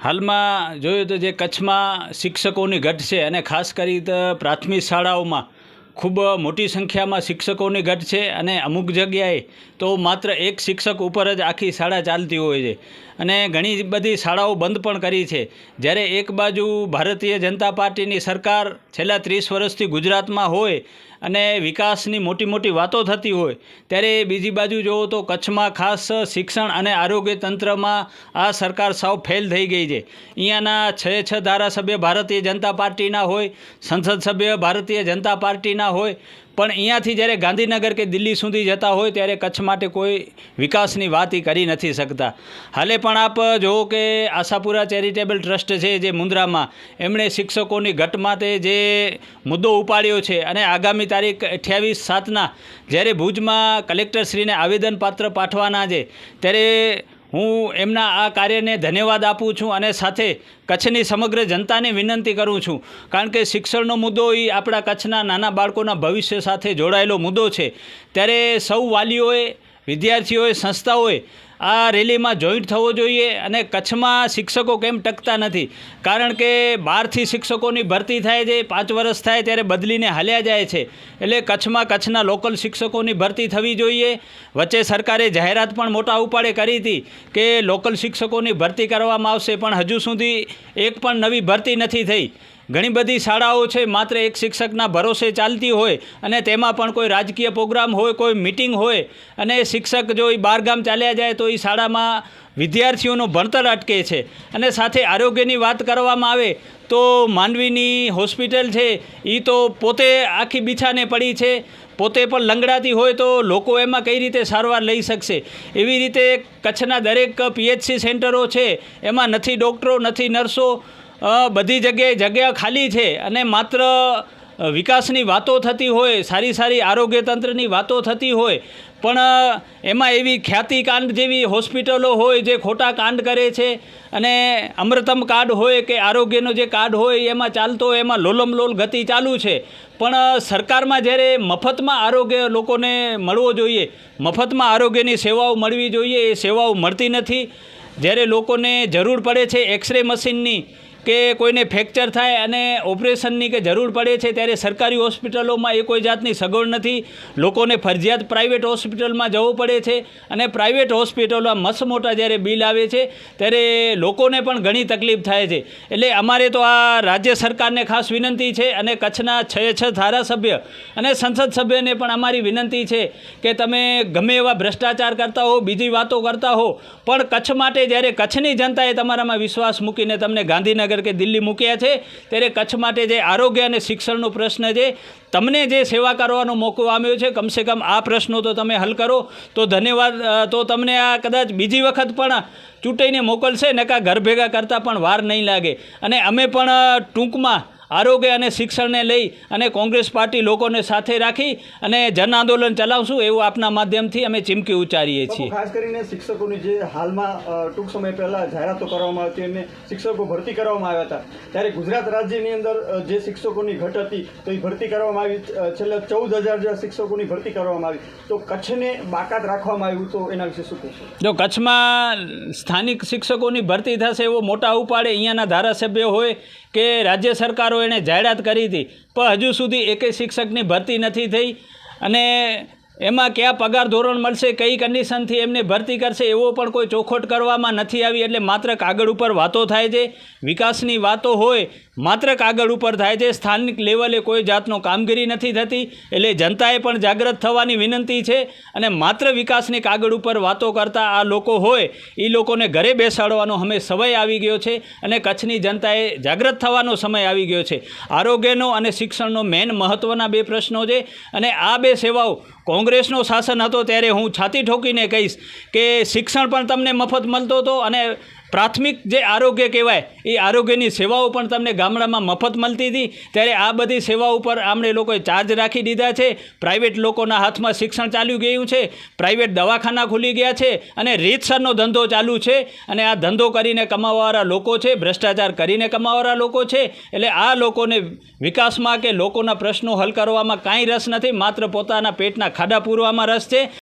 હાલમાં જોઈએ તો જે કચ્છમાં શિક્ષકોની ઘટ છે અને ખાસ કરી તો પ્રાથમિક શાળાઓમાં ખૂબ મોટી સંખ્યામાં શિક્ષકોની ઘટ છે અને અમુક જગ્યાએ તો માત્ર એક શિક્ષક ઉપર જ આખી શાળા ચાલતી હોય છે. અને ઘણી બધી શાળાઓ બંધ પણ કરી છે. જ્યારે એક બાજુ ભારતીય જનતા પાર્ટીની સરકાર છેલ્લા ત્રીસ વર્ષથી ગુજરાતમાં હોય અને વિકાસની મોટી મોટી વાતો થતી હોય, ત્યારે બીજી બાજુ જુઓ તો કચ્છમાં ખાસ શિક્ષણ અને આરોગ્ય તંત્રમાં આ સરકાર સાવ ફેલ થઈ ગઈ છે. અહીંયાના છ છ ધારાસભ્ય ભારતીય જનતા પાર્ટીના હોય, સંસદ સભ્ય ભારતીય જનતા પાર્ટીના હોય. પણ અહીંયાથી જ્યારે ગાંધીનગર કે દિલ્હી સુધી જતા હોય ત્યારે કચ્છ માટે કોઈ વિકાસની વાત કરી નથી શકતા. હાલે પણ આપ જુઓ કે આશાપુરા ચેરિટેબલ ટ્રસ્ટ છે જે મુન્દ્રામાં એમણે શિક્ષકોની ઘટ માટે જે મુદ્દો ઉપાડ્યો છે અને આગામી તારીખ અઠ્યાવીસ સાતના જ્યારે ભુજમાં કલેક્ટરશ્રીને આવેદનપત્ર પાઠવાના છે, ત્યારે હું એમના આ કાર્યને ધન્યવાદ આપું છું અને સાથે કચ્છની સમગ્ર જનતાને વિનંતી કરું છું. કારણ કે શિક્ષણનો મુદ્દો એ આપણા કચ્છના નાના બાળકોના ભવિષ્ય સાથે જોડાયેલો મુદ્દો છે. ત્યારે સૌ વાલીઓએ, વિદ્યાર્થીઓએ, સંસ્થાઓએ આ રેલીમાં જોઈન્ટ થવો જોઈએ અને કચ્છમાં શિક્ષકો કેમ ટકતા નથી? કારણ કે બહારથી શિક્ષકોની ભરતી થાય છે, પાંચ વર્ષ થાય ત્યારે બદલીને હાલ્યા જાય છે. એટલે કચ્છમાં કચ્છના લોકલ શિક્ષકોની ભરતી થવી જોઈએ. વચ્ચે સરકારે જાહેરાત પણ મોટા ઉપાડે કરી હતી કે લોકલ શિક્ષકોની ભરતી કરવામાં આવશે, પણ હજુ સુધી એક પણ નવી ભરતી નથી થઈ. ઘણી બધી શાળાઓ છે, માત્ર એક શિક્ષકના ભરોસે ચાલતી હોય અને તેમાં પણ કોઈ રાજકીય પ્રોગ્રામ હોય, કોઈ મિટિંગ હોય અને શિક્ષક જો એ બહારગામ ચાલ્યા જાય તો એ શાળામાં વિદ્યાર્થીઓનું ભણતર અટકે છે અને સાથે આરોગ્યની વાત કરવામાં આવે તો માંડવીની હોસ્પિટલ છે એ તો પોતે આખી બિછાને પડી છે, પોતે પણ લંગડાતી હોય તો લોકો એમાં કઈ રીતે સારવાર લઈ શકશે? એવી રીતે કચ્છના દરેક પીએચસી સેન્ટરો છે, એમાં નથી ડૉક્ટરો, નથી નર્સો બધી જગ્યાએ જગ્યા ખાલી છે અને માત્ર વિકાસની વાતો થતી હોય, સારી સારી આરોગ્ય તંત્રની વાતો થતી હોય, પણ એમાં એવી ખ્યાતિકાંડ જેવી હોસ્પિટલો હોય જે ખોટા કાંડ કરે છે અને અમૃતમ કાર્ડ હોય કે આરોગ્યનો જે કાર્ડ હોય એમાં ચાલતો એમાં લોલમ લોલ ગતિ ચાલુ છે. પણ સરકારમાં જ્યારે મફતમાં આરોગ્ય લોકોને મળવો જોઈએ, મફતમાં આરોગ્યની સેવાઓ મળવી જોઈએ, એ સેવાઓ મળતી નથી. જ્યારે લોકોને જરૂર પડે છે એક્સરે મશીનની કે કોઈને ફ્રેક્ચર થાય અને ઓપરેશનની કે જરૂર પડે છે ત્યારે સરકારી હોસ્પિટલોમાં એ કોઈ જાતની સગવડ નથી. લોકોને ફરજિયાત પ્રાઇવેટ હોસ્પિટલમાં જવું પડે છે અને પ્રાઇવેટ હોસ્પિટલોમાં મસમોટા મોટા જ્યારે બિલ આવે છે ત્યારે લોકોને પણ ઘણી તકલીફ થાય છે. એટલે અમારે તો આ રાજ્ય સરકારને ખાસ વિનંતી છે અને કચ્છના છ છ ધારાસભ્ય અને સંસદ સભ્યને પણ અમારી વિનંતી છે કે તમે ગમે એવા ભ્રષ્ટાચાર કરતા હો, બીજી વાતો કરતા હો, પણ કચ્છ માટે જ્યારે કચ્છની જનતાએ તમારામાં વિશ્વાસ મૂકીને તમને ગાંધીનગર કે દિલ્હી મૂક્યા છે, ત્યારે કચ્છ માટે જે આરોગ્ય અને શિક્ષણનો પ્રશ્ન છે, તમને જે સેવા કરવાનો મોકો આવ્યો છે, કમસે કમ આ પ્રશ્નો તો તમે હલ કરો. તો ધન્યવાદ તો તમને આ કદાચ બીજી વખત પણ ચૂંટાઈને મોકલશે, નકા ઘર ભેગા કરતાં પણ વાર નહીં લાગે. અને અમે પણ ટૂંકમાં આરોગ્ય અને શિક્ષણને લઈ અને કોંગ્રેસ પાર્ટી લોકોને સાથે રાખી અને જન આંદોલન ચલાવશું એવું આપના માધ્યમથી અમે ચીમકી ઉચ્ચારીએ છીએ. ખાસ કરીને શિક્ષકોની જે હાલમાં ટૂંક સમય પહેલાં જાહેરાતો કરવામાં આવતી અને શિક્ષકો ભરતી કરવામાં આવ્યા હતા. ત્યારે ગુજરાત રાજ્યની અંદર જે શિક્ષકોની ઘટ હતી તો એ ભરતી કરવામાં આવી છેલ્લા ચૌદ હજાર જેવા શિક્ષકોની ભરતી કરવામાં આવી. તો કચ્છને બાકાત રાખવામાં આવ્યું તો એના વિશે શું કહેશો? જો કચ્છમાં સ્થાનિક શિક્ષકોની ભરતી થશે એવો મોટા ઉપાડે અહીંયાના ધારાસભ્ય હોય કે રાજ્ય સરકારો એણે જાહેરાત કરી હતી, પણ હજુ સુધી એકેય શિક્ષકની ભરતી નથી થઈ અને એમાં કયા પગાર ધોરણ મળશે, કઈ કન્ડિશનથી એમને ભરતી કરશે, એવો પણ કોઈ ચોખવટ કરવામાં નથી આવી, એટલે માત્ર કાગળ ઉપર વાતો થાય છે. વિકાસની વાતો હોય માત્ર કાગળ ઉપર થાય છે. સ્થાનિક લેવલે કોઈ જાતનો કામગીરી નથી થતી. એટલે જનતાએ પણ જાગૃત થવાની વિનંતી છે. અને માત્ર વિકાસની કાગળ ઉપર વાતો કરતા આ લોકો હોય એ લોકોને ઘરે બેસાડવાનો અમે સમય આવી ગયો છે અને કચ્છની જનતાએ જાગૃત થવાનો સમય આવી ગયો છે. આરોગ્યનો અને શિક્ષણનો મેન મહત્ત્વના બે પ્રશ્નો છે. અને આ બે સેવાઓ કોંગ્રેસનો શાસન હતો ત્યારે હું છાતી ઠોકીને કહીશ કે શિક્ષણ પણ તમને મફત મળતો હતો અને પ્રાથમિક જે આરોગ્ય કહેવાય, એ આરોગ્યની સેવાઓ પણ તમને ગામડામાં મફત મળતી હતી. ત્યારે આ બધી સેવાઓ ઉપર આમણે લોકોએ ચાર્જ રાખી દીધા છે. પ્રાઇવેટ લોકોના હાથમાં શિક્ષણ ચાલ્યું ગયું છે. પ્રાઇવેટ દવાખાના ખુલી ગયા છે અને રીતસરનો ધંધો ચાલુ છે. અને આ ધંધો કરીને કમાવાવાળા લોકો છે, ભ્રષ્ટાચાર કરીને કમાવાવાળા લોકો છે. એટલે આ લોકોને વિકાસમાં કે લોકોના પ્રશ્નો હલ કરવામાં કાંઈ રસ નથી. માત્ર પોતાના પેટના ખાડા પૂરવામાં રસ છે.